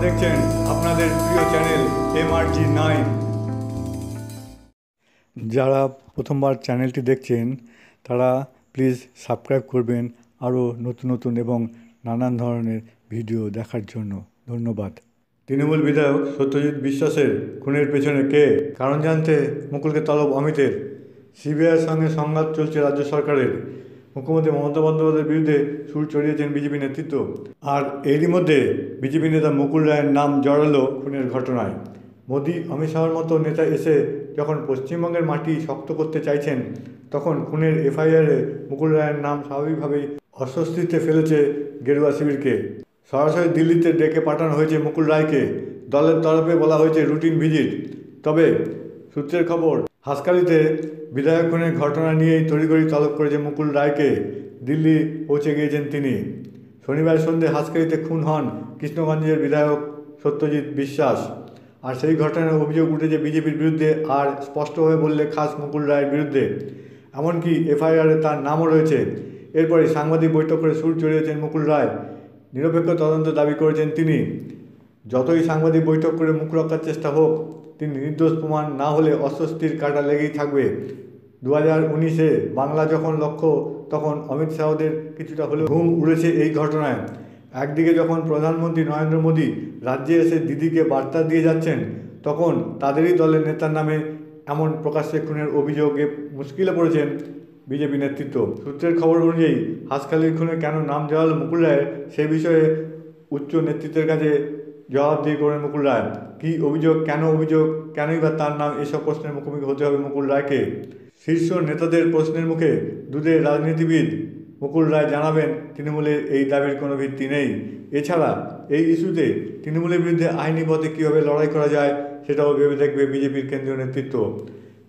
দেখছেন আপনাদের প্রিয় চ্যানেল এমআরজি নাইন। যারা প্রথমবার চ্যানেলটি দেখছেন, তারা প্লিজ সাবস্ক্রাইব করবেন আরও নতুন নতুন এবং নানান ধরনের ভিডিও দেখার জন্য। ধন্যবাদ। তৃণমূল বিধায়ক সত্যজিৎ বিশ্বাসের খুনের পেছনে কে? কারণ জানতে মুকুলকে তলব অমিতের। সিবিআইয়ের সঙ্গে সংঘাত চলছে রাজ্য সরকারের। মুখ্যমন্ত্রী মমতা বন্দ্যোপাধ্যায়ের বিরুদ্ধে সুর চড়িয়েছেন বিজেপি নেতৃত্ব। আর এরই মধ্যে বিজেপি নেতা মুকুল রায়ের নাম জড়ালো খুনের ঘটনায়। মোদী, অমিত শাহর মতো নেতা এসে যখন পশ্চিমবঙ্গের মাটি শক্ত করতে চাইছেন, তখন খুনের এফআইআরে মুকুল রায়ের নাম স্বাভাবিকভাবেই অস্বস্তিতে ফেলেছে গেরুয়া শিবিরকে। সরাসরি দিল্লিতে ডেকে পাঠানো হয়েছে মুকুল রায়কে। দলের তরফে বলা হয়েছে রুটিন ভিজিট। তবে সূত্রের খবর হাসকালিতে বিধায়ক খুনের ঘটনা নিয়েই তড়িঘড়ি তলব করেছে মুকুল রায়কে। দিল্লি পৌঁছে গিয়েছেন তিনি। শনিবার সন্ধ্যে হাসকালিতে খুন হন কৃষ্ণগঞ্জের বিধায়ক সত্যজিৎ বিশ্বাস। আর সেই ঘটনার অভিযোগ উঠেছে বিজেপির বিরুদ্ধে আর স্পষ্ট হয়ে বললে খাস মুকুল রায়ের বিরুদ্ধে। এমনকি এফআইআরে তার নামও রয়েছে। এরপরে সাংবাদিক বৈঠক করে সুর চড়িয়েছেন মুকুল রায়। নিরপেক্ষ তদন্ত দাবি করেছেন তিনি। যতই সাংবাদিক বৈঠক করে মুখ রক্ষার চেষ্টা হোক তিনি নির্দোষ প্রমাণ না হলে অস্বস্তির কাটা লেগেই থাকবে। দু হাজার উনিশে বাংলা যখন লক্ষ্য, তখন অমিত শাহদের কিছুটা হলেও ঘুম উড়েছে এই ঘটনায়। একদিকে যখন প্রধানমন্ত্রী নরেন্দ্র মোদী রাজ্যে এসে দিদিকে বার্তা দিয়ে যাচ্ছেন, তখন তাদেরই দলের নেতার নামে এমন প্রকাশ্যে খুনের অভিযোগে মুশকিলে পড়েছেন বিজেপি নেতৃত্ব। সূত্রের খবর অনুযায়ী, হাসখালির খুনে কেন নাম জড়ালো মুকুল রায়ের সেই বিষয়ে উচ্চ নেতৃত্বের কাছে জবাবদিহি করবেন মুকুল রায়। কী অভিযোগ, কেন অভিযোগ, কেনই বা তার নাম এসব প্রশ্নের মুখোমুখি হতে হবে মুকুল রায়কে? শীর্ষ নেতাদের প্রশ্নের মুখে দুধের রাজনীতিবিদ মুকুল রায় জানাবেন, তৃণমূলের এই দাবির কোনো ভিত্তি নেই। এছাড়া এই ইস্যুতে তৃণমূলের বিরুদ্ধে আইনি পথে কীভাবে লড়াই করা যায়, সেটাও ভেবে দেখবে বিজেপির কেন্দ্রীয় নেতৃত্ব।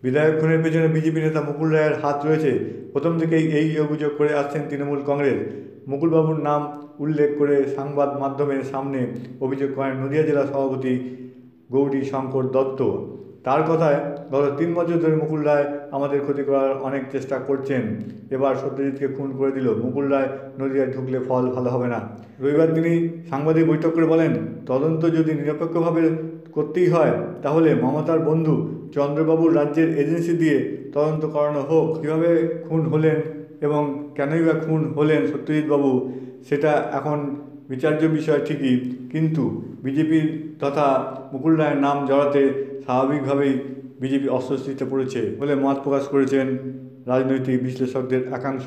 বিধায়ক খুনের পেছনে বিজেপি নেতা মুকুল রায়ের হাত রয়েছে। প্রথম থেকেই এই অভিযোগ করে আসছেন তৃণমূল কংগ্রেস। মুকুলবাবুর নাম উল্লেখ করে সংবাদ মাধ্যমের সামনে অভিযোগ করেন নদিয়া জেলা সভাপতি গৌরী শঙ্কর দত্ত। তার কথায় গত তিন বছর ধরে মুকুল রায় আমাদের ক্ষতি করার অনেক চেষ্টা করছেন। এবার সত্যজিৎকে খুন করে দিল। মুকুল রায় নদিয়ায় ঢুকলে ফল ভালো হবে না। রবিবার তিনি সাংবাদিক বৈঠক করে বলেন, তদন্ত যদি নিরপেক্ষভাবে করতেই হয়, তাহলে মমতার বন্ধু চন্দ্রবাবুর রাজ্যের এজেন্সি দিয়ে তদন্ত করানো হোক। কীভাবে খুন হলেন এবং কেনই বা খুন হলেন সত্যজিৎবাবু, সেটা এখন বিচার্য বিষয় ঠিকই, কিন্তু বিজেপির তথা মুকুল রায়ের নাম জড়াতে স্বাভাবিকভাবেই বিজেপি অস্বস্তিতে পড়েছে বলে মত প্রকাশ করেছেন রাজনৈতিক বিশ্লেষকদের একাংশ।